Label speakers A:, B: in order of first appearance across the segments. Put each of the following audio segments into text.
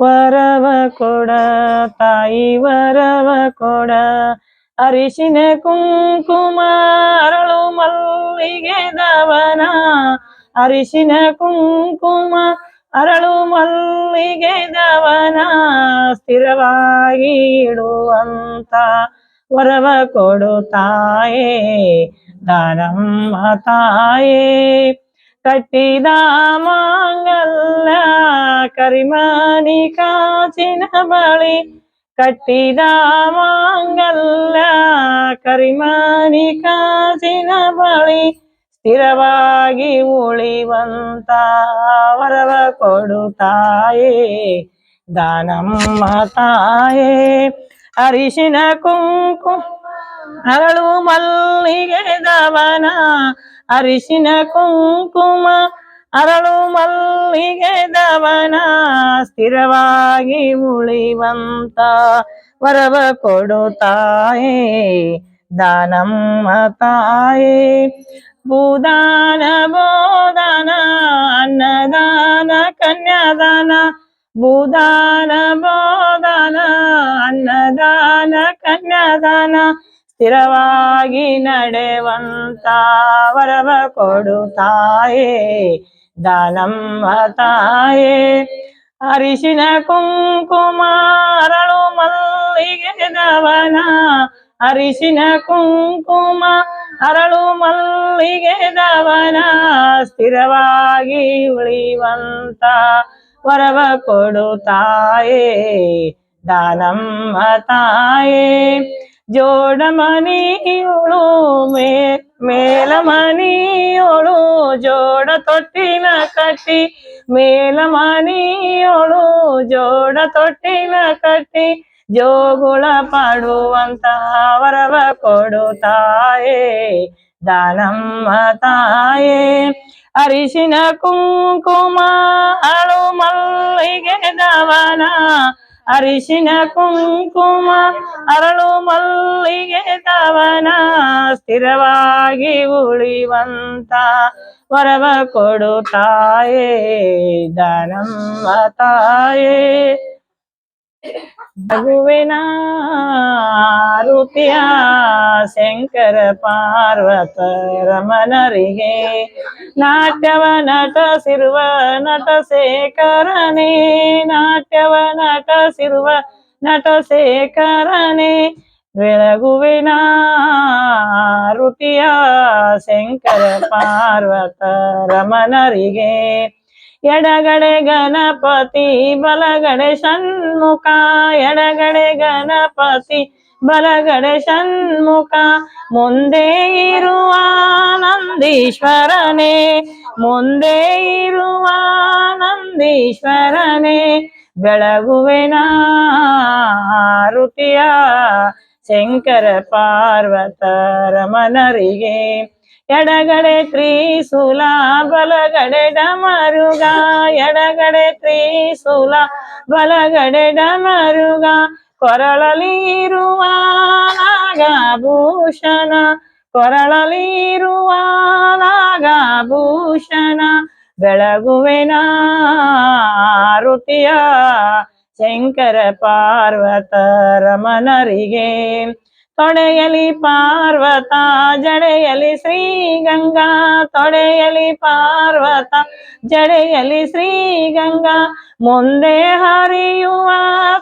A: ವರವ ಕೊಡ, ತಾಯಿ ವರವ ಕೊಡ. ಅರಿಶಿನ ಕುಂಕುಮ ಅರಳು ಮಲ್ಲಿಗೆ ದವನ. ಅರಿಶಿನ ಕುಂಕುಮ ಅರಳು ಮಲ್ಲಿಗೆ ದವನ. ಸ್ಥಿರವಾಗಿ ಇಡುವಂತ ವರವ ಕೊಡು ತಾಯೇ, ದಾನಮ್ಮ ತಾಯೇ. ಕಟ್ಟಿದ ಮಾಂಗಲ್ಯ ಕರಿಮನಿ ಕಾಚಿನ ಬಳಿ. కట్టిన ಮಾಂಗಲ್ಯ ಕರಿಮನಿ ಕಾಚಿನ ಬಳಿ. ಸ್ಥಿರವಾಗಿ ಉಳಿವಂತ ವರವ ಕೊಡು ದಾನಮ್ಮ ತಾಯೇ. ಅರಿಶಿನ ಕುಂಕು ಅರಳು ಮಲ್ಲಿಗೆ ದವನ ಅರಿಶಿನ ಕುಂಕುಮ, ಅರಳು ಮಲ್ಲಿಗೆ ದವನ ಸ್ಥಿರವಾಗಿ ಉಳಿವಂತ ವರವ ಕೊಡು ತಾಯೇ, ದಾನಮ್ಮ ತಾಯೇ. ಭೂದಾನ, ಬೋದಾನ, ಅನ್ನದಾನ, ಕನ್ಯಾದಾನ, ಭೂದಾನ, ಬೋದಾನ ಸ್ಥಿರವಾಗಿ ನಡೆವಂತ ವರವ ಕೊಡು ತಾಯೇ ದಾನಮ್ಮ ತಾಯೇ. ಅರಿಶಿನ ಕುಂಕುಮಾರಳು ಮಲ್ಲಿಗೆ ದವನ, ಅರಿಶಿನ ಕುಂಕುಮ ಅರಳು ಮಲ್ಲಿಗೆ ದವನ. ಸ್ಥಿರವಾಗಿ ಉಳಿವಂತ ವರವ ಕೊಡು ತಾಯೇ ದಾನಮ್ಮ ತಾಯೇ. ಜೋಡ ಮನಿಯೋಳು ಮೇ ಮೇಲ ಮನಿಯೋಳು ಜೋಡ ತೊಟ್ಟಿನ ಕಟ್ಟಿ ಮೇಲ ಮನಿಯೋಳು ಜೋಡ ತೊಟ್ಟಿನ ಕಟ್ಟಿ ಜೋಗುಳ ಪಾಡುವಂತ ವರವ ಕೊಡು ತಾಯೇ ದಾನಮ್ಮ ತಾಯೇ ಅರಿಶಿನ ಕುಂಕುಮ ಅಳು ಮಲ್ಲಿಗೆ ದವನ ಅರಿಶಿನ ಕುಂಕುಮ ಅರಳು ಮಲ್ಲಿಗೆ ತವನ ಸ್ಥಿರವಾಗಿ ಉಳಿವಂತ ವರವ ಕೊಡು ತಾಯೇ ದಾನಮ್ಮ ತಾಯೇ. రఘువినారుత్యా శంకర పార్వత రమణరిగే నాట్యవ నట శిర్వ నట శేఖరణే నాట్యవ నట శిర్వ నట శేఖరణే వెలగువినారుత్యా శంకర పార్వత రమణరిగే ಎಡಗಡೆ ಗಣಪತಿ ಬಲಗಡೆ ಷಣ್ಮುಖ, ಎಡಗಡೆ ಗಣಪತಿ ಬಲಗಡೆ ಷಣ್ಮುಖ. ಮುಂದೆ ಇರುವ ನಂದೀಶ್ವರನೇ, ಮುಂದೆ ಇರುವ ನಂದೀಶ್ವರನೇ ಬೆಳಗುವೆನ ಋತಿಯ ಶಂಕರ ಪಾರ್ವತ ರಮಣರಿಗೆ. ಎಡಗಡೆ ತ್ರಿಶೂಲ ಬಲಗಡೆ ಡಮರುಗ, ಎಡಗಡೆ ತ್ರಿಶೂಲ ಬಲಗಡೆ ಡಮರುಗ ಕೊರಳಲಿರುವ ನಾಗಭೂಷಣ ಕೊರಳಲಿರುವ ನಾಗಭೂಷಣ, ಬೆಳಗುವೆನ ಋತಿಯ ಶಂಕರ ಪಾರ್ವತ ರಮಣರಿಗೆ. ತೊಡೆಯಲಿ ಪಾರ್ವತ, ಜಡೆಯಲಿ ಶ್ರೀ ಗಂಗಾ ತೊಡೆಯಲಿ ಪಾರ್ವತ, ಜಡೆಯಲಿ ಶ್ರೀ ಗಂಗಾ ಮುಂದೆ ಹರಿಯುವ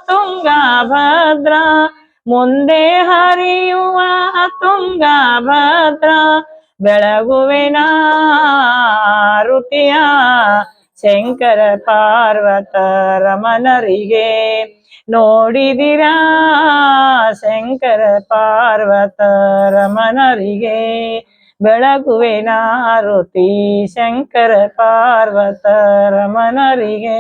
A: ತುಂಗಭದ್ರ. ಮುಂದೆ ಹರಿಯುವ ತುಂಗಭದ್ರ. ಬೆಳಗುವೆನ ರುತಿಯ ಶಂಕರ ಪಾರ್ವತ ರಮಣರಿಗೆ ನೋಡಿದಿರಾ? ಶಂಕರ ಪಾರ್ವತ ರಮಣರಿಗೆ ಬೆಳಗುವೆನ ರುತಿ ಶಂಕರ ಪಾರ್ವತ ರಮಣರಿಗೆ